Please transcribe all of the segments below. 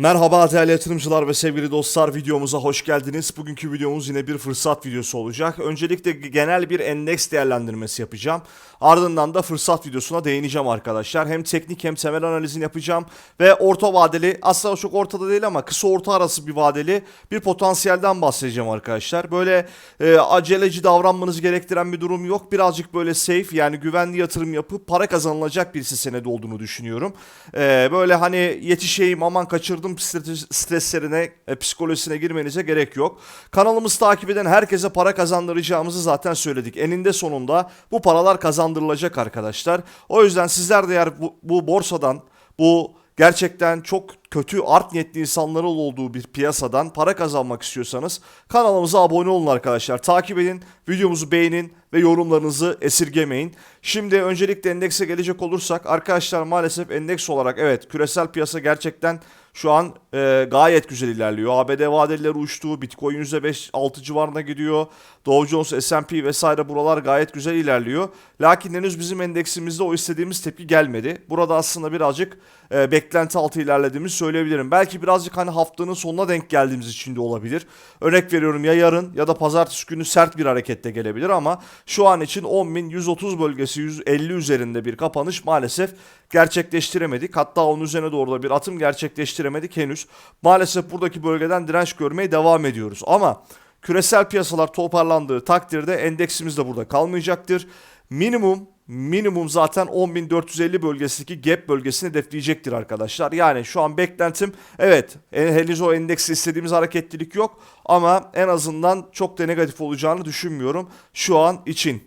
Merhaba değerli yatırımcılar ve sevgili dostlar videomuza hoş geldiniz. Bugünkü videomuz yine bir fırsat videosu olacak. Öncelikle genel bir endeks değerlendirmesi yapacağım. Ardından da fırsat videosuna değineceğim arkadaşlar. Hem teknik hem temel analizini yapacağım. Ve orta vadeli aslında çok ortada değil ama kısa orta arası bir vadeli bir potansiyelden bahsedeceğim arkadaşlar. Böyle e, aceleci davranmanızı gerektiren bir durum yok. Birazcık böyle safe yani güvenli yatırım yapıp para kazanılacak bir hisse senedi olduğunu düşünüyorum. E, böyle hani yetişeyim aman kaçırdım stres- streslerine, e, psikolojisine girmenize gerek yok. Kanalımızı takip eden herkese para kazandıracağımızı zaten söyledik. Eninde sonunda bu paralar kazandırılacak arkadaşlar. O yüzden sizler de eğer bu, bu borsadan, bu gerçekten çok kötü art niyetli insanların olduğu bir piyasadan para kazanmak istiyorsanız kanalımıza abone olun arkadaşlar. Takip edin, videomuzu beğenin ve yorumlarınızı esirgemeyin. Şimdi öncelikle endekse gelecek olursak arkadaşlar maalesef endeks olarak evet küresel piyasa gerçekten şu an e, gayet güzel ilerliyor. ABD vadeleri uçtu. Bitcoin %5-6 civarına gidiyor. Dow Jones, S&P vesaire buralar gayet güzel ilerliyor. Lakin henüz bizim endeksimizde o istediğimiz tepki gelmedi. Burada aslında birazcık e, beklenti altı ilerlediğimizi söyleyebilirim. Belki birazcık hani haftanın sonuna denk geldiğimiz için de olabilir. Örnek veriyorum ya yarın ya da pazartesi günü sert bir harekette gelebilir ama şu an için 10.130 bölgesi 150 üzerinde bir kapanış maalesef gerçekleştiremedik. Hatta onun üzerine doğru da bir atım gerçekleştiremedik henüz. Maalesef buradaki bölgeden direnç görmeye devam ediyoruz. Ama küresel piyasalar toparlandığı takdirde endeksimiz de burada kalmayacaktır. Minimum minimum zaten 10.450 bölgesindeki gap bölgesini hedefleyecektir arkadaşlar. Yani şu an beklentim evet en- henüz o endeksi istediğimiz hareketlilik yok ama en azından çok da negatif olacağını düşünmüyorum şu an için.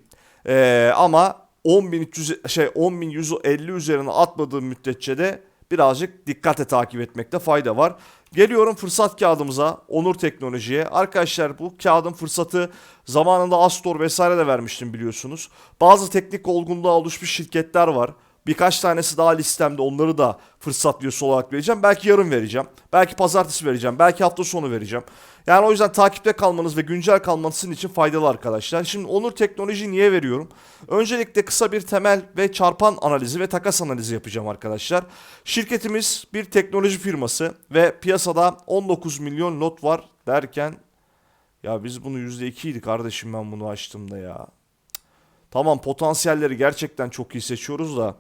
Ee, ama 10.300 şey 10.150 üzerine atmadığım müddetçe de birazcık dikkatle takip etmekte fayda var. Geliyorum fırsat kağıdımıza, Onur Teknoloji'ye. Arkadaşlar bu kağıdın fırsatı zamanında Astor vesaire de vermiştim biliyorsunuz. Bazı teknik olgunluğa oluşmuş şirketler var. Birkaç tanesi daha listemde onları da fırsat videosu olarak vereceğim. Belki yarın vereceğim. Belki pazartesi vereceğim. Belki hafta sonu vereceğim. Yani o yüzden takipte kalmanız ve güncel kalmanız sizin için faydalı arkadaşlar. Şimdi Onur Teknoloji niye veriyorum? Öncelikle kısa bir temel ve çarpan analizi ve takas analizi yapacağım arkadaşlar. Şirketimiz bir teknoloji firması ve piyasada 19 milyon lot var derken ya biz bunu %2 idi kardeşim ben bunu açtığımda ya. Tamam potansiyelleri gerçekten çok iyi seçiyoruz da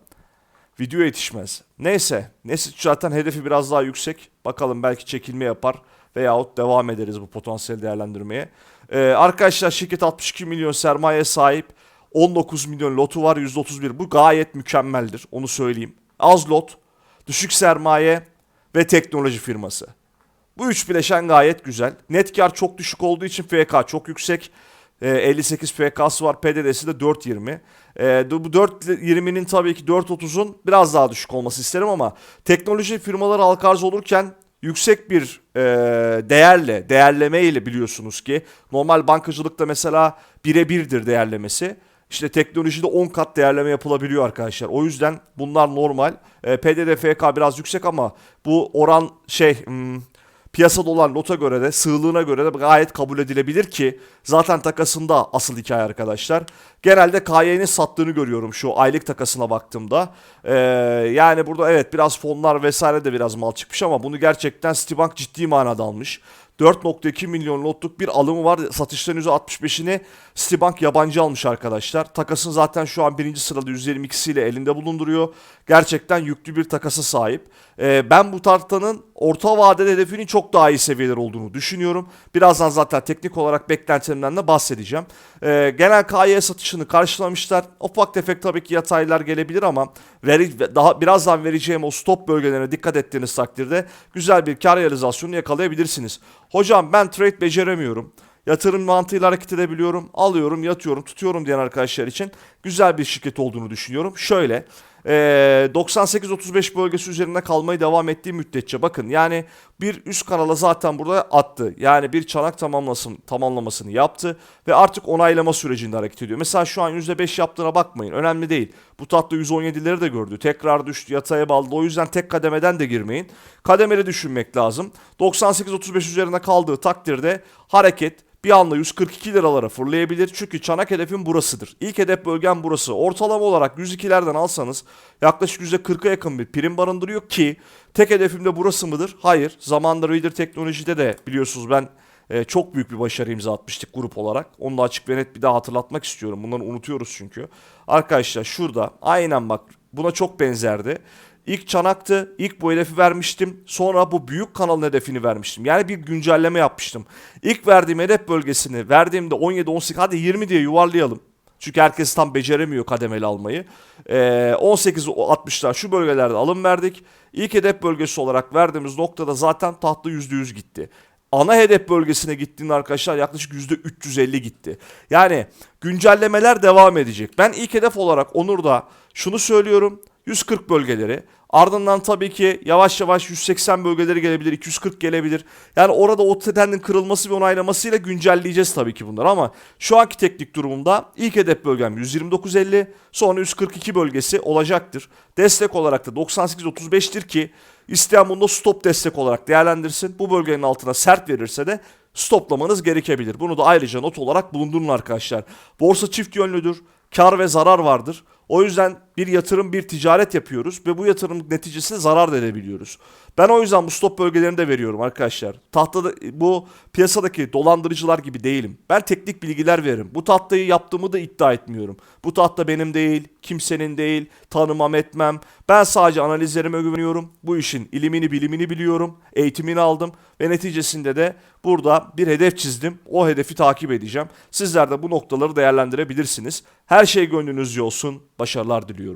video yetişmez. Neyse. Neyse zaten hedefi biraz daha yüksek. Bakalım belki çekilme yapar veyahut devam ederiz bu potansiyel değerlendirmeye. Ee, arkadaşlar şirket 62 milyon sermaye sahip. 19 milyon lotu var %31. Bu gayet mükemmeldir. Onu söyleyeyim. Az lot, düşük sermaye ve teknoloji firması. Bu üç bileşen gayet güzel. Net kar çok düşük olduğu için FK çok yüksek. Ee, 58 FK'sı var. PDD'si de 4.20. Ee, bu 4.20'nin tabii ki 4.30'un biraz daha düşük olması isterim ama teknoloji firmaları halka arz olurken yüksek bir e, değerle, değerleme ile biliyorsunuz ki normal bankacılıkta mesela birebirdir değerlemesi. İşte teknolojide 10 kat değerleme yapılabiliyor arkadaşlar. O yüzden bunlar normal. E, PDD FK biraz yüksek ama bu oran şey hmm, piyasada olan lota göre de sığlığına göre de gayet kabul edilebilir ki zaten takasında asıl hikaye arkadaşlar. Genelde KY'nin sattığını görüyorum şu aylık takasına baktığımda. Ee, yani burada evet biraz fonlar vesaire de biraz mal çıkmış ama bunu gerçekten Citibank ciddi manada almış. 4.2 milyon lotluk bir alımı var. Satışların %65'ini Citibank yabancı almış arkadaşlar. Takasın zaten şu an birinci sırada %22'siyle elinde bulunduruyor. Gerçekten yüklü bir takası sahip. Ee, ben bu tartanın orta vadeli hedefinin çok daha iyi seviyeler olduğunu düşünüyorum. Birazdan zaten teknik olarak beklentilerimden de bahsedeceğim. Ee, genel KY satışını karşılamışlar. Ufak tefek tabii ki yataylar gelebilir ama veri, daha birazdan vereceğim o stop bölgelerine dikkat ettiğiniz takdirde güzel bir kar realizasyonu yakalayabilirsiniz. Hocam ben trade beceremiyorum. Yatırım mantığıyla hareket edebiliyorum. Alıyorum, yatıyorum, tutuyorum diyen arkadaşlar için güzel bir şirket olduğunu düşünüyorum. Şöyle ee, 98-35 bölgesi üzerinde kalmayı devam ettiği müddetçe bakın yani bir üst kanala zaten burada attı. Yani bir çanak tamamlasın, tamamlamasını yaptı ve artık onaylama sürecinde hareket ediyor. Mesela şu an %5 yaptığına bakmayın. Önemli değil. Bu tatlı 117'leri de gördü. Tekrar düştü yataya bağladı. O yüzden tek kademeden de girmeyin. Kademeli düşünmek lazım. 98-35 üzerine kaldığı takdirde hareket bir anda 142 liralara fırlayabilir. Çünkü çanak hedefim burasıdır. İlk hedef bölgem burası. Ortalama olarak 102'lerden alsanız yaklaşık %40'a yakın bir prim barındırıyor ki tek hedefim de burası mıdır? Hayır. Zamanında Reader Teknoloji'de de biliyorsunuz ben e, çok büyük bir başarı imza atmıştık grup olarak. Onu da açık ve net bir daha hatırlatmak istiyorum. Bunları unutuyoruz çünkü. Arkadaşlar şurada aynen bak buna çok benzerdi. İlk çanaktı. ilk bu hedefi vermiştim. Sonra bu büyük kanalın hedefini vermiştim. Yani bir güncelleme yapmıştım. İlk verdiğim hedef bölgesini verdiğimde 17 18 hadi 20 diye yuvarlayalım. Çünkü herkes tam beceremiyor kademeli almayı. Ee, 18 60'lar şu bölgelerde alım verdik. İlk hedef bölgesi olarak verdiğimiz noktada zaten tahta %100 gitti. Ana hedef bölgesine gittiğinde arkadaşlar yaklaşık %350 gitti. Yani güncellemeler devam edecek. Ben ilk hedef olarak Onur'da şunu söylüyorum. 140 bölgeleri. Ardından tabii ki yavaş yavaş 180 bölgeleri gelebilir, 240 gelebilir. Yani orada o trendin kırılması ve onaylamasıyla güncelleyeceğiz tabii ki bunları ama şu anki teknik durumumda ilk hedef bölgem 129.50, sonra 142 bölgesi olacaktır. Destek olarak da 98.35'tir ki isteyen bunu da stop destek olarak değerlendirsin. Bu bölgenin altına sert verirse de stoplamanız gerekebilir. Bunu da ayrıca not olarak bulundurun arkadaşlar. Borsa çift yönlüdür. Kar ve zarar vardır. O yüzden bir yatırım, bir ticaret yapıyoruz ve bu yatırım neticesinde zarar da edebiliyoruz. Ben o yüzden bu stop bölgelerini de veriyorum arkadaşlar. Tahtada bu piyasadaki dolandırıcılar gibi değilim. Ben teknik bilgiler veririm. Bu tahtayı yaptığımı da iddia etmiyorum. Bu tahta benim değil, kimsenin değil, tanımam etmem. Ben sadece analizlerime güveniyorum. Bu işin ilimini bilimini biliyorum. Eğitimini aldım ve neticesinde de burada bir hedef çizdim. O hedefi takip edeceğim. Sizler de bu noktaları değerlendirebilirsiniz. Her şey gönlünüzce olsun. Başarılar diliyorum.